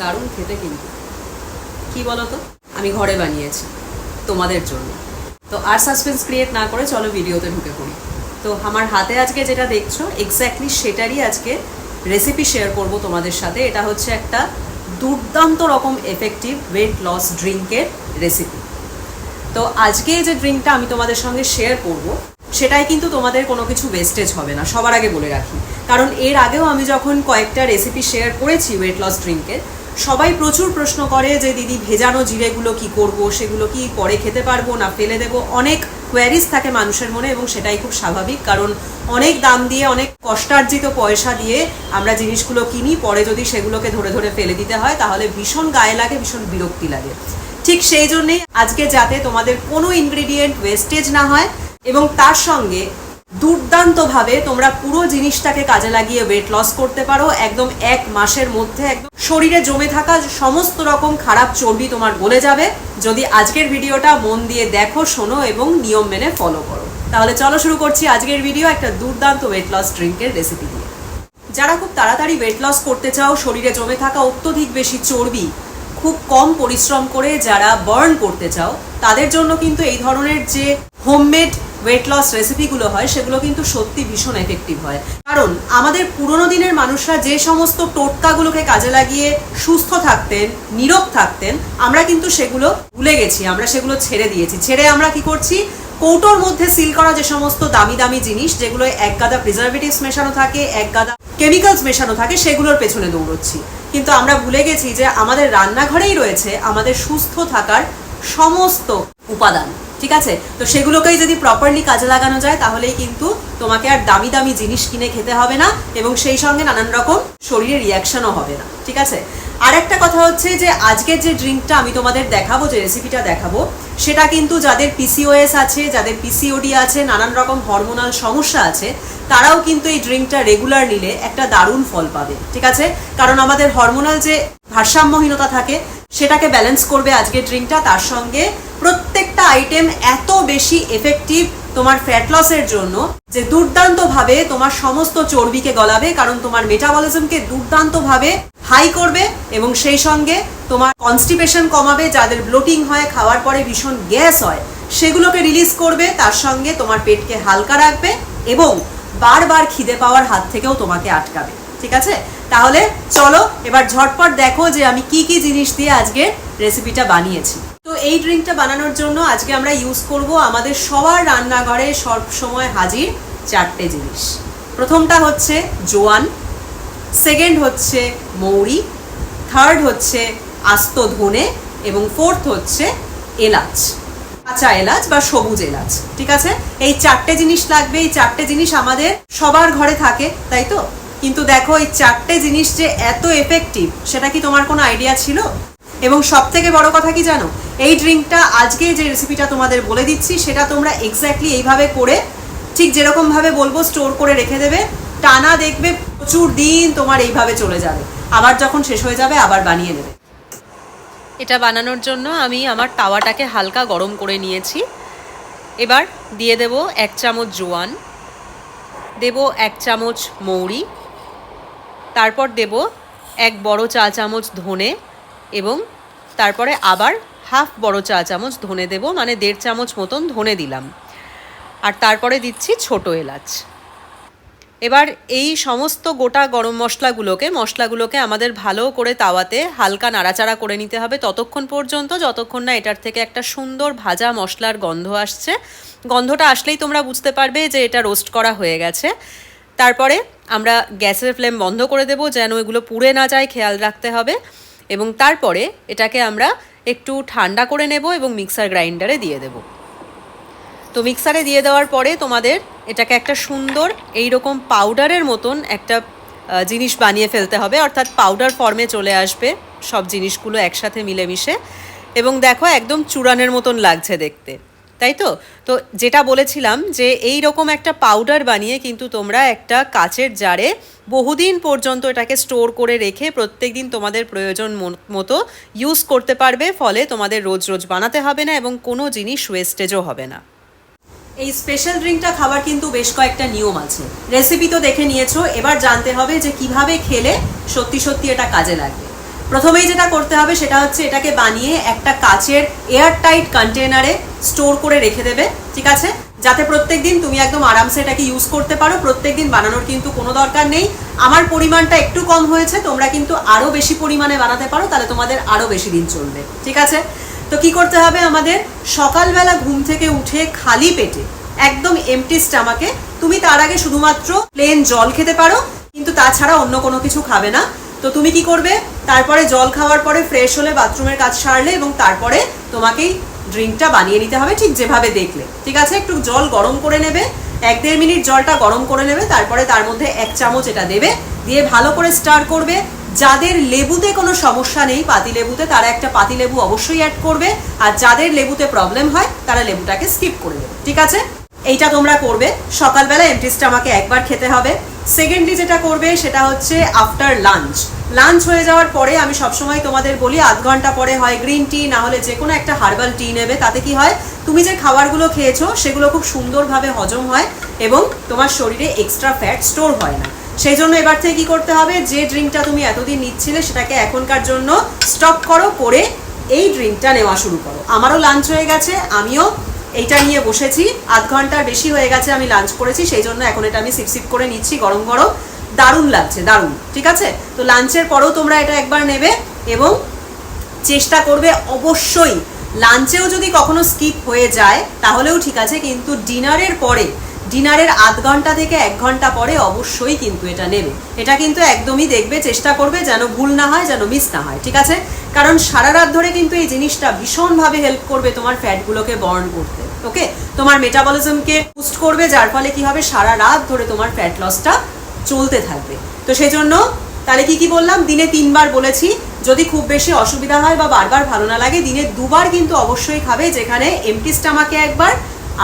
দারুণ খেতে কিন্তু। কি বলো তো আমি ঘরে বানিয়েছি, তোমাদের জন্য। তো আর সাসপেন্স ক্রিয়েট না করে চলো ভিডিওতে ঢুকে পড়ি। তো আমার হাতে আজকে যেটা দেখছ এক্স্যাক্টলি সেটারই আজকে রেসিপি শেয়ার করব তোমাদের সাথে। এটা হচ্ছে একটা দুর্দান্ত রকম এফেক্টিভ ওয়েট লস ড্রিঙ্কের রেসিপি তো আজকে যে ড্রিঙ্কটা আমি তোমাদের সঙ্গে শেয়ার করব, সেটাই কিন্তু তোমাদের কোনো কিছু ওয়েস্টেজ হবে না, সবার আগে বলে রাখি। কারণ এর আগেও আমি যখন কয়েকটা রেসিপি শেয়ার করেছি ওয়েট লস ড্রিঙ্কের সবাই প্রচুর প্রশ্ন করে যে, দিদি, ভেজানো জিরেগুলো কি করব? সেগুলো কি পরে খেতে পারব না ফেলে দেবো? অনেক কোয়ারিজ থাকে মানুষের মনে এবং সেটাই খুব স্বাভাবিক। কারণ অনেক দাম দিয়ে, অনেক কষ্টার্জিত পয়সা দিয়ে আমরা জিনিসগুলো কিনি, পরে যদি সেগুলোকে ধরে ধরে ফেলে দিতে হয়, তাহলে ভীষণ গায়ে লাগে, ভীষণ বিরক্তি লাগে। ঠিক সেই জন্যেই আজকে যাতে তোমাদের কোনো ইনগ্রেডিয়েন্ট ওয়েস্টেজ না হয় এবং তার সঙ্গে দুর্দান্তভাবে তোমরা পুরো জিনিসটাকে কাজে লাগিয়ে ওয়েট লস করতে পারো, একদম এক মাসের মধ্যে একদম শরীরে জমে থাকা সমস্ত রকম খারাপ চর্বি তোমার গলে যাবে। যদি আজকের ভিডিওটা মন দিয়ে দেখো, শোনো এবং নিয়ম মেনে ফলো করো। তাহলে চলো শুরু করছি আজকের ভিডিও একটা দুর্দান্ত ওয়েট লস ড্রিঙ্কের রেসিপি দিয়ে। যারা খুব তাড়াতাড়ি ওয়েট লস করতে চাও, শরীরে জমে থাকা অত্যধিক বেশি চর্বি, খুব কম পরিশ্রম করে যারা বার্ন করতে চাও, তাদের জন্য কিন্তু এই ধরনের যে হোমমেড ওয়েট লস রেসিপিগুলো হয়, সেগুলো কিন্তু সত্যি ভীষণ এফেক্টিভ হয়। কারণ আমাদের পুরোনো দিনের মানুষরা যে সমস্ত টোটকাগুলোকে কাজে লাগিয়ে সুস্থ থাকতেন, নীরব থাকতেন, আমরা কিন্তু সেগুলো ভুলে গেছি, আমরা সেগুলো ছেড়ে দিয়েছি। ছেড়ে আমরা কি করছি? কৌটোর মধ্যে সিল করা যে সমস্ত দামি দামি জিনিস, যেগুলো এক গাদা প্রিজারভেটিভস মেশানো থাকে, এক গাদা কেমিক্যালস মেশানো থাকে, সেগুলোর পেছনে দৌড়চ্ছি। কিন্তু আমরা ভুলে গেছি যে আমাদের রান্নাঘরেই রয়েছে আমাদের সুস্থ থাকার সমস্ত উপাদান। ঠিক আছে? তো সেগুলোকেই যদি প্রপারলি কাজে লাগানো যায়, তাহলেই কিন্তু তোমাকে আর দামি দামি জিনিস কিনে খেতে হবে না এবং সেই সঙ্গে নানান রকম শরীরে রিয়াকশনও হবে না, ঠিক আছে? আর একটা কথা হচ্ছে যে, আজকের যে ড্রিঙ্কটা আমি তোমাদের দেখাবো, যে রেসিপিটা দেখাবো, সেটা কিন্তু যাদের পিসিওএস আছে, যাদের পিসিওডি আছে, নানান রকম হরমোনাল সমস্যা আছে, তারাও কিন্তু এই ড্রিঙ্কটা রেগুলার নিলে একটা দারুণ ফল পাবে, ঠিক আছে? কারণ আমাদের হরমোনাল যে ভারসাম্যহীনতা থাকে, সেটাকে ব্যালেন্স করবে আজকের ড্রিঙ্কটা, তার সঙ্গে প্রত্যেকটা আইটেম এত বেশি এফেক্টিভ তোমার ফ্যাট লসের জন্য যে দুর্দান্তভাবে তোমার সমস্ত চর্বিকে গলাবে, কারণ তোমার মেটাবলিজমকে দুর্দান্তভাবে হাই করবে এবং সেই সঙ্গে তোমার কনস্টিপেশন কমাবে, যাদের ব্লোটিং হয়, খাওয়ার পরে ভীষণ গ্যাস হয়, সেগুলোকে রিলিজ করবে, তার সঙ্গে তোমার পেটকে হালকা রাখবে এবং বারবার খিদে পাওয়ার হাত থেকেও তোমাকে আটকাবে, ঠিক আছে? তাহলে চলো, এবার ঝটপট দেখো যে আমি কি কি জিনিস দিয়ে আজকে রেসিপিটা বানিয়েছি। তো এই ড্রিঙ্কটা বানানোর জন্য আজকে আমরা ইউজ করব আমাদের সবার রান্নাঘরে সব সময় হাজির চারটে জিনিস। প্রথমটা হচ্ছে জোয়ান সেকেন্ড হচ্ছে মৌরি থার্ড হচ্ছে আস্ত ধনে, এবং ফোর্থ হচ্ছে এলাচ, কাঁচা এলাচ বা সবুজ এলাচ, ঠিক আছে? এই চারটে জিনিস লাগবে, এই চারটে জিনিস আমাদের সবার ঘরে থাকে, তাই তো? কিন্তু দেখো, এই চারটে জিনিস যে এত এফেক্টিভ সেটা কি তোমার কোনো আইডিয়া ছিল? এবং সব থেকে বড় কথা কি জানো? এই ড্রিঙ্কটা আজকে যে রেসিপিটা তোমাদের বলে দিচ্ছি, সেটা তোমরা এক্স্যাক্টলি এইভাবে করে ঠিক যেরকমভাবে বলব স্টোর করে রেখে দেবে। টানা দেখবে প্রচুর দিন তোমার এইভাবে চলে যাবে। আবার যখন শেষ হয়ে যাবে, আবার বানিয়ে নেবে। এটা বানানোর জন্য আমি আমার তাওয়াটাকে হালকা গরম করে নিয়েছি। এবার দিয়ে দেব এক চামচ জোয়ান, দেব এক চামচ মৌরি, তারপর দেব এক বড় চা চামচ ধনে এবং তারপরে আবার হাফ বড় চা চামচ ধনে দেব মানে দেড় চামচ মতন ধনে দিলাম। আর তারপরে দিচ্ছি ছোট এলাচ। এবার এই সমস্ত গোটা গরম মশলাগুলোকে মশলাগুলোকে আমাদের ভালো করে তাওয়াতে হালকা নাড়াচাড়া করে নিতে হবে। ততক্ষণ পর্যন্ত, যতক্ষণ না এটার থেকে একটা সুন্দর ভাজা মশলার গন্ধ আসছে। গন্ধটা আসলেই তোমরা বুঝতে পারবে যে এটা রোস্ট করা হয়ে গেছে। তারপরে আমরা গ্যাসের ফ্লেম বন্ধ করে দেবো, যেন এগুলো পুড়ে না যায়, খেয়াল রাখতে হবে। এবং তারপরে এটাকে আমরা একটু ঠান্ডা করে নেব এবং মিক্সার গ্রাইন্ডারে দিয়ে দেব। তো মিক্সারে দিয়ে দেওয়ার পরে তোমাদের এটাকে একটা সুন্দর এই রকম পাউডারের মতন একটা জিনিস বানিয়ে ফেলতে হবে। অর্থাৎ পাউডার ফর্মে চলে আসবে সব জিনিসগুলো একসাথে মিলেমিশে। এবং দেখো একদম চূড়ানের মতন লাগছে দেখতে। তাই তো? তো যেটা বলেছিলাম যে এই রকম একটা পাউডার বানিয়ে কিন্তু তোমরা একটা কাচের জারে বহুদিন পর্যন্ত এটাকে স্টোর করে রেখে প্রত্যেক দিন তোমাদের প্রয়োজন মতো ইউজ করতে পারবে, ফলে তোমাদের রোজ রোজ বানাতে হবে না এবং কোনো জিনিস ওয়েস্টেজও হবে না। এই স্পেশাল ড্রিঙ্কটা খাবার কিন্তু বেশ কয়েকটা নিয়ম আছে। রেসিপি তো দেখে নিয়েছো, এবার জানতে হবে যে কীভাবে খেলে সত্যি সত্যি এটা কাজে লাগবে। প্রথমেই যেটা করতে হবে সেটা হচ্ছে এটাকে বানিয়ে একটা কাচের এয়ার টাইট কন্টেনারে স্টোর করে রেখে দেবে, ঠিক আছে? যাতে প্রত্যেক দিন তুমি একদম আরামসে এটাকে ইউজ করতে পারো। প্রত্যেক দিন বানানোর কিন্তু কোনো দরকার নেই। আমার পরিমাণটা একটু কম হয়েছে, তোমরা কিন্তু আরও বেশি পরিমাণে বানাতে পারো, তাহলে তোমাদের আরও বেশি দিন চলবে, ঠিক আছে? তো কি করতে হবে আমাদের? সকালবেলা ঘুম থেকে উঠে খালি পেটে একদম এমটি স্টামাকে তুমি তার আগে শুধুমাত্র প্লেন জল খেতে পারো, কিন্তু তাছাড়া অন্য কোনো কিছু খাবে না। তো তুমি কি করবে? তারপরে জল খাওয়ার পরে ফ্রেশ হলে বাথরুমের কাজ সারলে এবং তারপরে তোমাকেই ড্রিঙ্কটা বানিয়ে নিতে হবে ঠিক যেভাবে দেখলে। ঠিক আছে? একটু জল গরম করে নেবে, এক দেড় মিনিট জলটা গরম করে নেবে, তারপরে তার মধ্যে এক চামচ এটা দেবে, দিয়ে ভালো করে স্টার করবে। যাদের লেবুতে কোনো সমস্যা নেই, পাতি লেবুতে, তারা একটা পাতি লেবু অবশ্যই অ্যাড করবে। আর যাদের লেবুতে প্রবলেম হয়, তারা লেবুটাকে স্কিপ করে দেবে ঠিক আছে? এইটা তোমরা করবে। সকালবেলা এমটিসটা আমাকে একবার খেতে হবে। সেকেন্ডলি যেটা করবে, সেটা হচ্ছে আফটার লাঞ্চ লাঞ্চ হয়ে যাওয়ার পরে আমি সবসময় তোমাদের বলি, আধ ঘণ্টা পরে হয় গ্রিন টি না হলে যে কোনো একটা হার্বাল টি নেবে। তাতে কি হয়, তুমি যে খাবারগুলো খেয়েছো, সেগুলো খুব সুন্দরভাবে হজম হয় এবং তোমার শরীরে এক্সট্রা ফ্যাট স্টোর হয় না। সেই জন্য এবার থেকে কি করতে হবে, যে ড্রিঙ্কটা তুমি এতদিন নিচ্ছিলে, সেটাকে এখনকার জন্য স্টপ করো, করে এই ড্রিঙ্কটা নেওয়া শুরু করো। আমারও লাঞ্চ হয়ে গেছে, আমিও এইটা নিয়ে বসেছি। আধ ঘণ্টার বেশি হয়ে গেছে আমি লাঞ্চ করেছি, সেই জন্য এখন এটা আমি সিপ সিপ করে নিচ্ছি, গরম গরম। দারুণ লাগছে, দারুণ, ঠিক আছে? তো লাঞ্চের পরেও তোমরা এটা একবার নেবে এবং চেষ্টা করবে অবশ্যই। লাঞ্চেও যদি কখনো স্কিপ হয়ে যায়, তাহলেও ঠিক আছে, কিন্তু ডিনারের পরে ডিনারের আধ ঘণ্টা থেকে এক ঘণ্টা পরে অবশ্যই কিন্তু এটা নেবে। এটা কিন্তু একদমই দেখবে, চেষ্টা করবে যেন ভুল না হয়, যেন মিস না হয়, ঠিক আছে? কারণ সারা রাত ধরে কিন্তু এই জিনিসটা ভীষণভাবে হেল্প করবে তোমার ফ্যাটগুলোকে বর্ন করতে ওকে তোমার মেটাবলিজমকে বুস্ট করবে, যার ফলে কি হবে? সারা রাত ধরে তোমার ফ্যাট লসটা চলতে থাকবে। তো সেই জন্য তাহলে কি কি বললাম? দিনে তিনবার বলেছি, যদি খুব বেশি অসুবিধা হয় বা বারবার ভালো না লাগে, দিনে দুবার কিন্তু অবশ্যই খাবে, যেখানে এমটি স্টামাকে একবার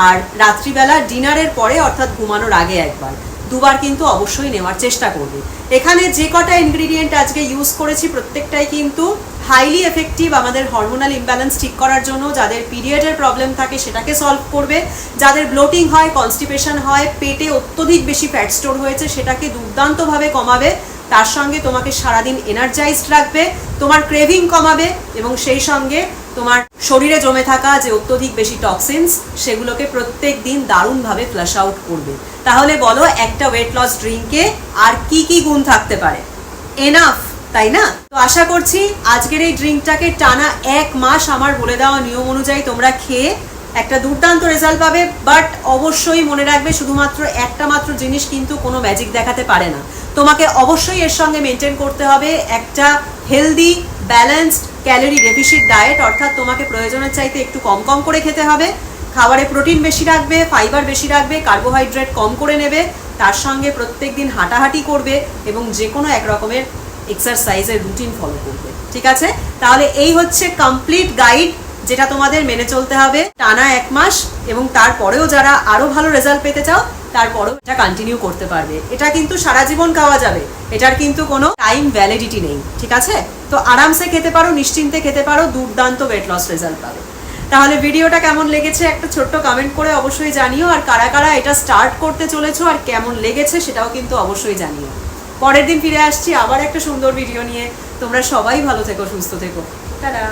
আর রাত্রিবেলা ডিনারের পরে অর্থাৎ ঘুমানোর আগে একবার। দুবার কিন্তু অবশ্যই নেওয়ার চেষ্টা করবে। এখানে যে কটা ইনগ্রিডিয়েন্ট আজকে ইউজ করেছি, প্রত্যেকটাই কিন্তু হাইলি এফেক্টিভ আমাদের হরমোনাল ইমব্যালেন্স ঠিক করার জন্য, যাদের পিরিয়ডের প্রবলেম থাকে সেটাকে সলভ করবে। যাদের ব্লোটিং হয় কনস্টিপেশন হয়, পেটে অত্যধিক বেশি ফ্যাট স্টোর হয়েছে, সেটাকে দুর্দান্তভাবে কমাবে। তার সঙ্গে তোমাকে সারাদিন এনার্জাইজড রাখবে, তোমার ক্রেভিং কমাবে এবং সেই সঙ্গে তোমার শরীরে জমে থাকা যে অত্যধিক বেশি টক্সিনস সেগুলোকে প্রত্যেক দিন দারুণভাবে ফ্লাশ আউট করবে। তাহলে বলো একটা ওয়েট লস ড্রিঙ্কে আর কি কি গুণ থাকতে পারে? এনাফ তাই না? তো আশা করছি আজকের এই ড্রিঙ্কটাকে টানা এক মাস আমার বলে দেওয়া নিয়ম অনুযায়ী তোমরা খেয়ে একটা দুর্দান্ত রেজাল্ট পাবে, বাট অবশ্যই মনে রাখবে শুধুমাত্র একটা মাত্র জিনিস কিন্তু কোনো ম্যাজিক দেখাতে পারে না। তোমাকে অবশ্যই এর সঙ্গে মেনটেন করতে হবে একটা healthy, balanced, calorie deficit diet, অর্থাৎ তোমাকে প্রয়োজনের চাইতে একটু কম কম করে খেতে হবে। খাবারে প্রোটিন বেশি রাখবে, ফাইবার বেশি রাখবে, কার্বোহাইড্রেট কম করে নেবে, তার সঙ্গে প্রত্যেক দিন হাঁটাহাঁটি করবে এবং যে কোনো এক রকমের এক্সারসাইজের রুটিন ফলো করবে, ঠিক আছে? তাহলে এই হচ্ছে কমপ্লিট গাইড যেটা তোমাদের মেনে চলতে হবে টানা এক মাস এবং তারপরেও যারা আরও ভালো রেজাল্ট পেতে চাও, তারপরেও এটা কন্টিনিউ করতে পারবে। এটা কিন্তু সারা জীবন খাওয়া যাবে। এটার কিন্তু কোনো টাইম ভ্যালিডিটি নেই, ঠিক আছে? তো আরামসে খেতে পারো, নিশ্চিন্তে খেতে পারো, দুর্দান্ত ওয়েট লস রেজাল্ট পাবে। তাহলে ভিডিওটা কেমন লেগেছে একটা ছোট্ট কমেন্ট করে অবশ্যই জানিও, আর কারা কারা এটা স্টার্ট করতে চলেছো আর কেমন লেগেছে সেটাও কিন্তু অবশ্যই জানিও। পরের দিন ফিরে আসছি, আবার একটা সুন্দর ভিডিও নিয়ে। তোমরা সবাই ভালো থেকো, সুস্থ থেকো। টাটা।